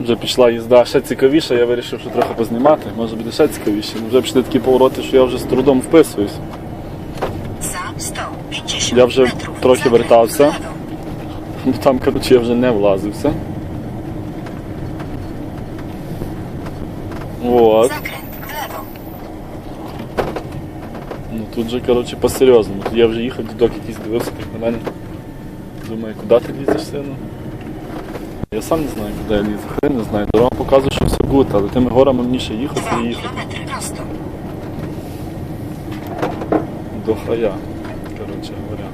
Вже пішла їзда ще цікавіша, я вирішив, що трохи познімати, може буде ще цікавіше. Вже пішли такі повороти, що я вже з трудом вписуюсь. Я вже трохи вертався. lewo. Ну, Там, коротше, я вже не влазився. От. Ну тут же, коротше, по-серйозному. Я вже їхав, дідок якийсь дивився на мене. Думаю, куди ти лізеш, сину? Я сам не знаю, куди я лізу. Хрен не знаю. Дорога показує, що все гуд, але тими горами мені ще їхати і їхати. До хая, коротше говоря.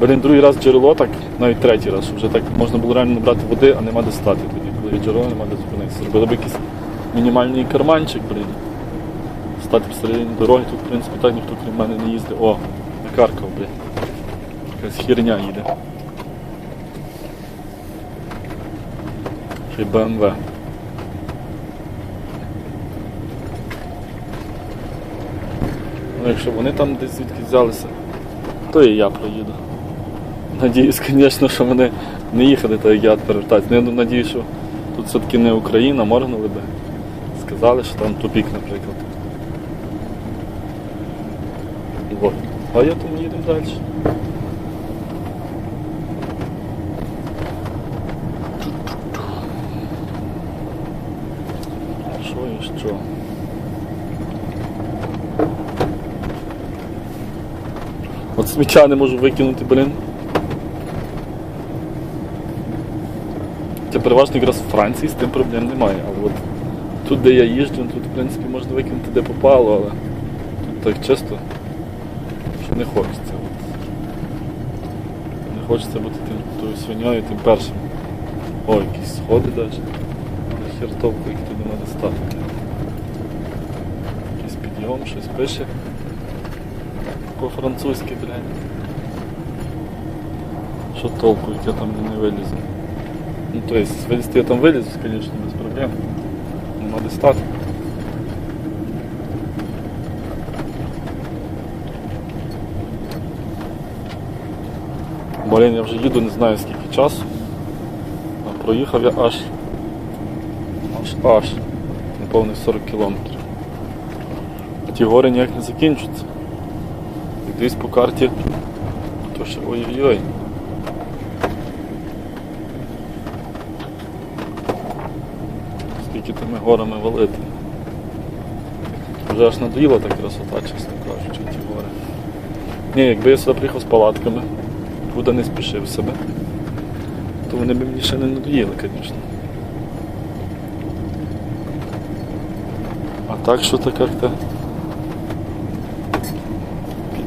Блін, другий раз джерело, так, навіть третій раз, вже так можна було реально набрати води, а нема де стати тоді, коли є джерело, нема де зупинитися. Зробили б якийсь мінімальний карманчик, блін. Стати посередині дороги, тут, в принципі, так ніхто крім мене не їздить. О, накаркав, блін. Якась херня їде. Ще БМВ. Ну, якщо вони там десь звідки взялися, то і я проїду. Надіюсь, звісно, що вони не їхали, так як я перевертатися. Ну, я надіюсь, що тут все-таки не Україна, моргнули би. Сказали, що там тупік, наприклад. Вот. А я там їдемо далі. От сміття не можу викинути, блін. Це переважно якраз в Франції з тим проблем немає. Але от тут, де я їжджу, тут в принципі можна викинути де попало, але тут так чисто, не хочеться. Не хочеться бути тим тою свиньою, тим першим. О, якісь сходи навіть. На хертовку, які туди треба стати. Якийсь підйом, щось пише по-французьки, блядь. Що толку, як я там не вилізу? Ну, то есть, вилізти я там вилізу, звісно, без проблем. Нема де стати. Блін, я вже їду, не знаю скільки часу. Проїхав я аж аж аж неповних 40 кілометрів. А ті гори ніяк не закінчуються. І дивись по карті, то ще ой-ой-ой. Скільки тими горами валити. Вже аж надоїла та красота, чесно кажучи, ті гори. Ні, якби я сюди приїхав з палатками, куди не спішив себе, то вони б мені ще не надоїли, звісно. А так що то як-то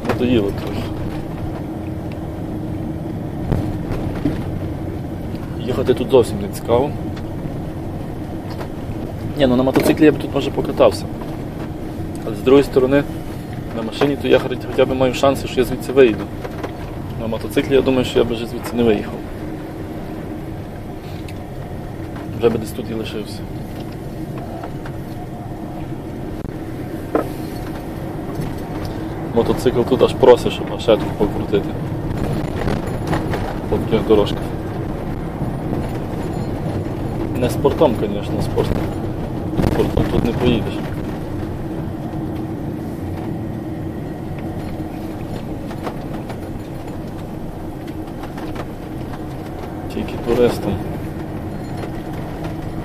надоїло трохи. Їхати тут зовсім не цікаво. Ні, ну на мотоциклі я б тут може покатався. Але з другої сторони, на машині то я хоч- хоча б маю шанси, що я звідси вийду. Мотоциклі я думаю, що я б вже звідси не виїхав. Вже би десь тут і лишився. Мотоцикл тут аж просить, щоб машетку покрутити. По таких. Не спортом, звісно, спортом. Спортом тут не поїдеш. Туристам.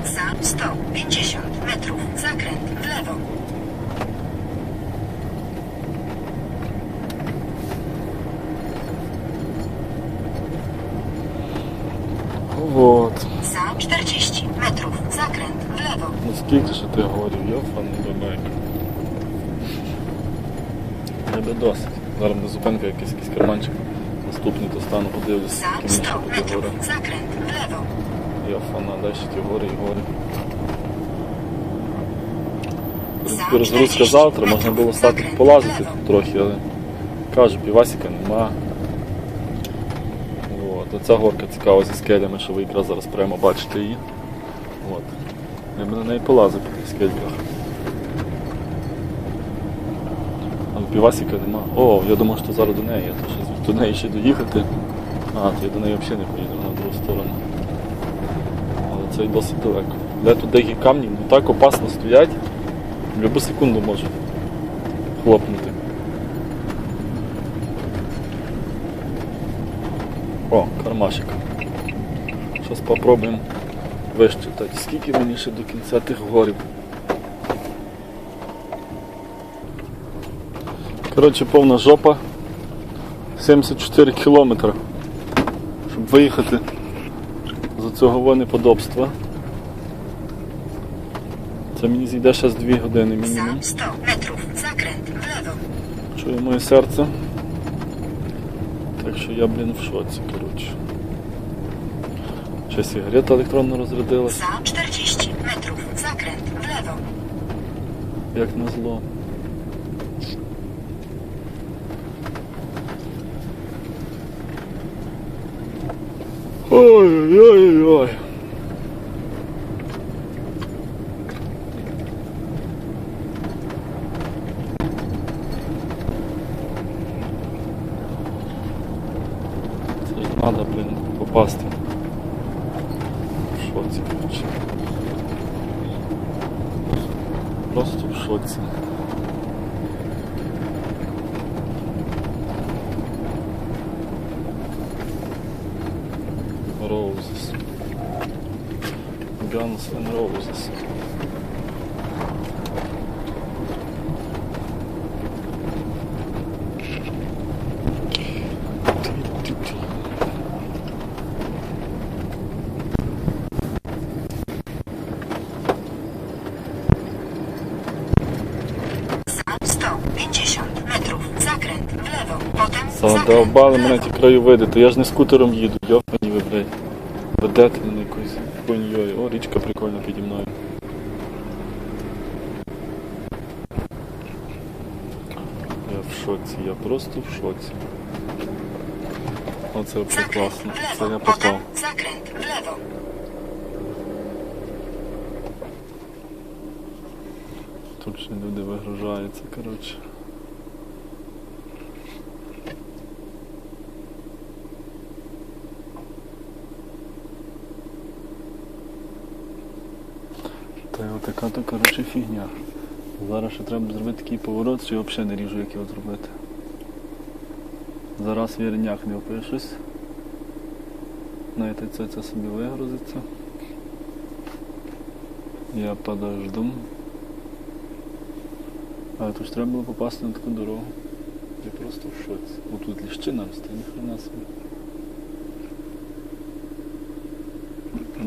Za 150 metrów zakręt w lewo. Вот. Za 40 metrów zakręt w lewo. Ну скільки ж ти говорив, йофан бабайк. Не би досить. Зараз буде зупинка якийсь, якийсь карманчик. Наступний то стану, подивлюся, які 100 інші такі Йофана, далі ті гори і гори. Розгрузка завтра, можна було стати полазити трохи, але кажу, півасика нема. От. Оця горка цікава зі скелями, що ви якраз зараз прямо бачите її. От. Я би на неї полазив по тих скельках. Але півасика нема. О, я думав, що зараз до неї, я то ще до неї ще доїхати. А, то я до неї взагалі не поїду на другу сторону. Це досить далеко. Де тут деякі камні, ну так опасно стоять. Будь-яку секунду може хлопнути. О, кармашик. Зараз попробуємо вищитати. Скільки мені ще до кінця тих горів? Коротше, повна жопа. 74 кілометри. Щоб виїхати цього неподобства. Це мені зійде ще з 2 години мінімум. Za 100 metrów. Zakręt w lewo. Чує моє серце. Так що я, блін, в шоці, коротше. Ще сигарета електронно розрядилась, Za 40 metrów. Zakręt w як назло. Ой-ой-ой-ой. блин, попасть. Roses. Guns and Roses. Zakręt Задовбали мене ті краєвиди, то я ж не скутером їду, йопані ви, блядь. Ведете мене якоюсь хуйньою. О, річка прикольна піді мною. Я в шоці, я просто в шоці. Оце взагалі класно. Це я попав. Тут ще люди вигружаються, коротше. Та й отака то, коротше, фігня. Зараз ще треба зробити такий поворот, що я взагалі не ріжу, як його зробити. Зараз вірняк не опишусь. Знаєте, це, це собі вигрузиться. Я подожду. А тут ж треба було попасти на таку дорогу. Я просто в шоці. О, тут ліщина росте, ніхрена собі.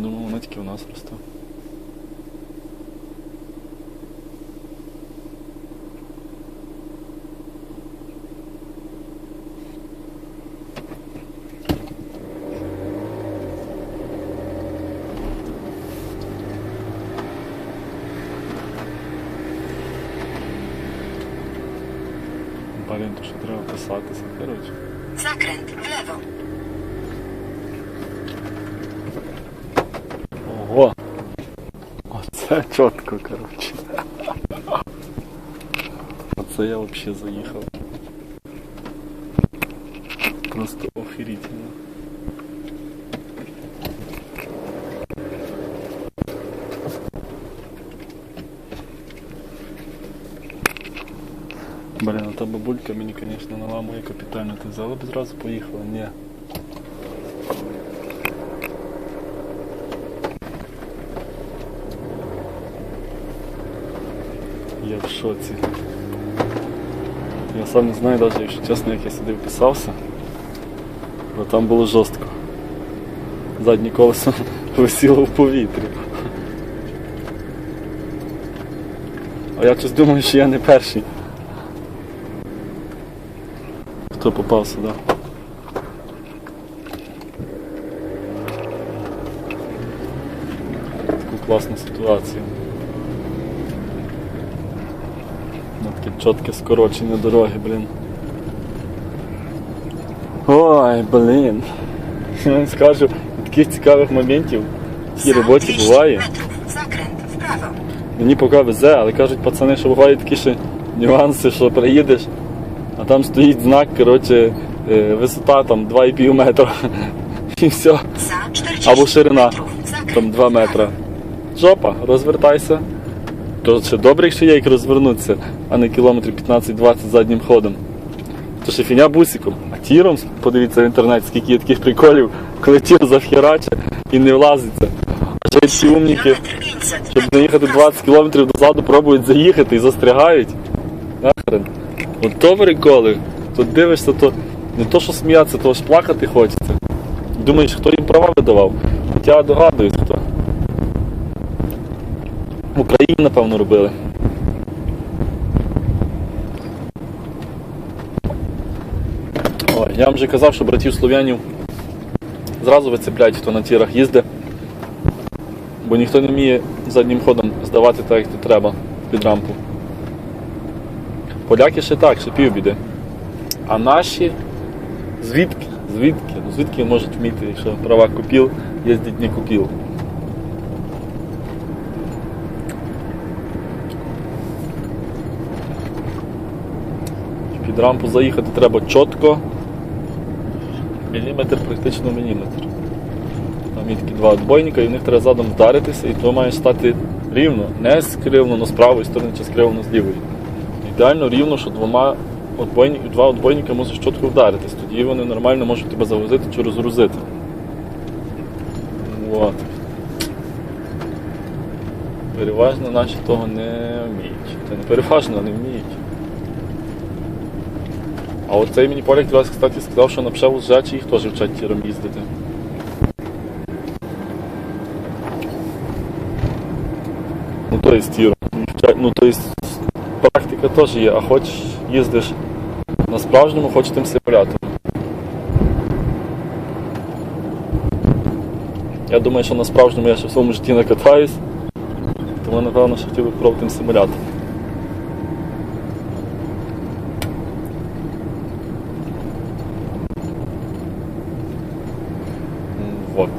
Думав, вона тільки у нас росте. Блін, то що треба писатися, коротше. Zakręt w lewo. Ого! Оце чітко, коротше. Оце я взагалі заїхав. Блін, а та бабулька мені, звісно, наламує капітально. Ти взяла б зразу поїхала? Ні. Я в шоці. Я сам не знаю навіть, якщо чесно, як я сюди вписався. Бо там було жорстко. Заднє колесо висіло в повітрі. А я щось думаю, що я не перший. Хто попав сюди? Таку класну ситуацію. На таке чітке скорочення дороги, блін. Ой, блін. Я вам скажу, таких цікавих моментів в цій роботі буває. Мені поки везе, але кажуть пацани, що бувають такі ще нюанси, що приїдеш, там стоїть знак, коротше, е, висота там 2,5 метра. І все. Або ширина там 2 метра. Жопа, розвертайся. То ще добре, якщо є як розвернутися, а не кілометрів 15-20 заднім ходом. То ще фіня бусиком. А тіром, подивіться в інтернеті, скільки є таких приколів, коли тір завхераче і не влазиться. А ще ці умніки, щоб доїхати 20 кілометрів дозаду, пробують заїхати і застрягають. Нахрен. От то приколи. Тут дивишся, то не то, що сміятися, то аж плакати хочеться. Думаєш, хто їм права видавав? Хоча догадують хто. В Україні, напевно, робили. Ой, я вам вже казав, що братів слов'янів зразу вицепляють, хто на тірах їздить. Бо ніхто не вміє заднім ходом здавати так, як то треба під рампу. Поляки ще так, ще півбіди. А наші звідки? Звідки? Ну звідки можуть вміти, якщо права купіл, їздять не купіл. Під рампу заїхати треба чітко. Міліметр, практично міліметр. Там є такі два отбойника, і в них треба задом вдаритися, і то має стати рівно, не скривлено з правої сторони чи скривлено з лівої. Ідеально рівно, що двома отбойні, два отбойника мусиш чітко вдаритись, тоді вони нормально можуть тебе завозити чи розгрузити. От. Переважно наші того не вміють. Це не переважно, не вміють. А от цей мені поляк раз, кстати, сказав, що на пшеву зжачі їх теж вчать тіром їздити. Ну то есть тіром. Ну то есть практика теж є, а хоч їздиш на справжньому, хоч тим симулятором. Я думаю, що на справжньому я ще в своєму житті не катаюсь, тому напевно, що хотів би пробувати тим симулятором. М, Вот.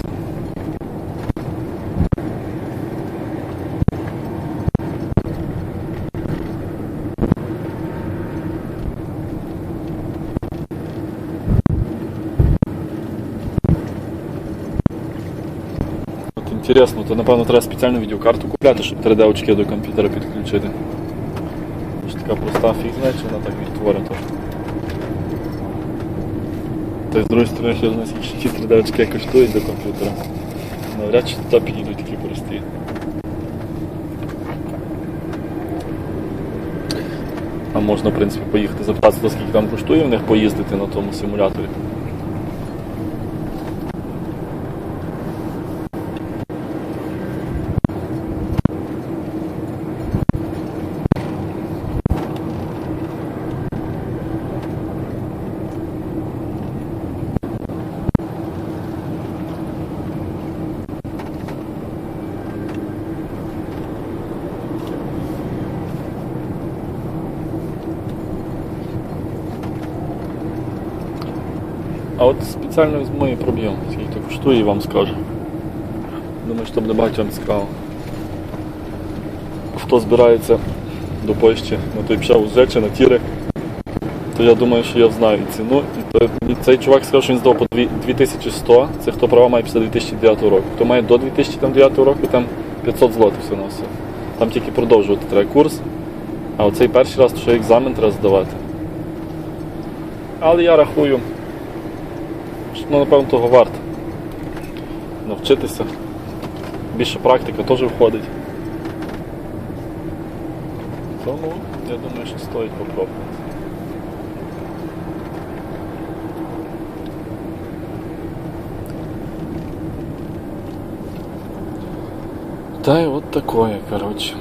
От інтересно, то напевно треба спеціальну відеокарту купляти, щоб 3D очки до комп'ютера підключити. Ж така проста фіг знає, чи вона так відтворить. Та й з другої сторони, знаю, скільки ті 3D очки коштують до комп'ютера. Навряд чи туди підійдуть такі прості. А можна, в принципі, поїхати запитатися, скільки там коштує в них поїздити на тому симуляторі. А от спеціально і проб'ємо, скільки то коштує і вам скажу. Думаю, що буде багатьом цікаво. Хто збирається до Польщі на той пшав з речі, на тіри, то я думаю, що я знаю ціну. І то, цей чувак сказав, що він здав по 2100, це хто права має після 2009 року. Хто має до 2009 року, там 500 злотих все на. Там тільки продовжувати треба курс, а оцей перший раз, то що екзамен треба здавати. Але я рахую, ну, напевно того варто навчитися. Більше практика теж входить. Тому я думаю, що стоїть попробувати. Та й от такое, коротше.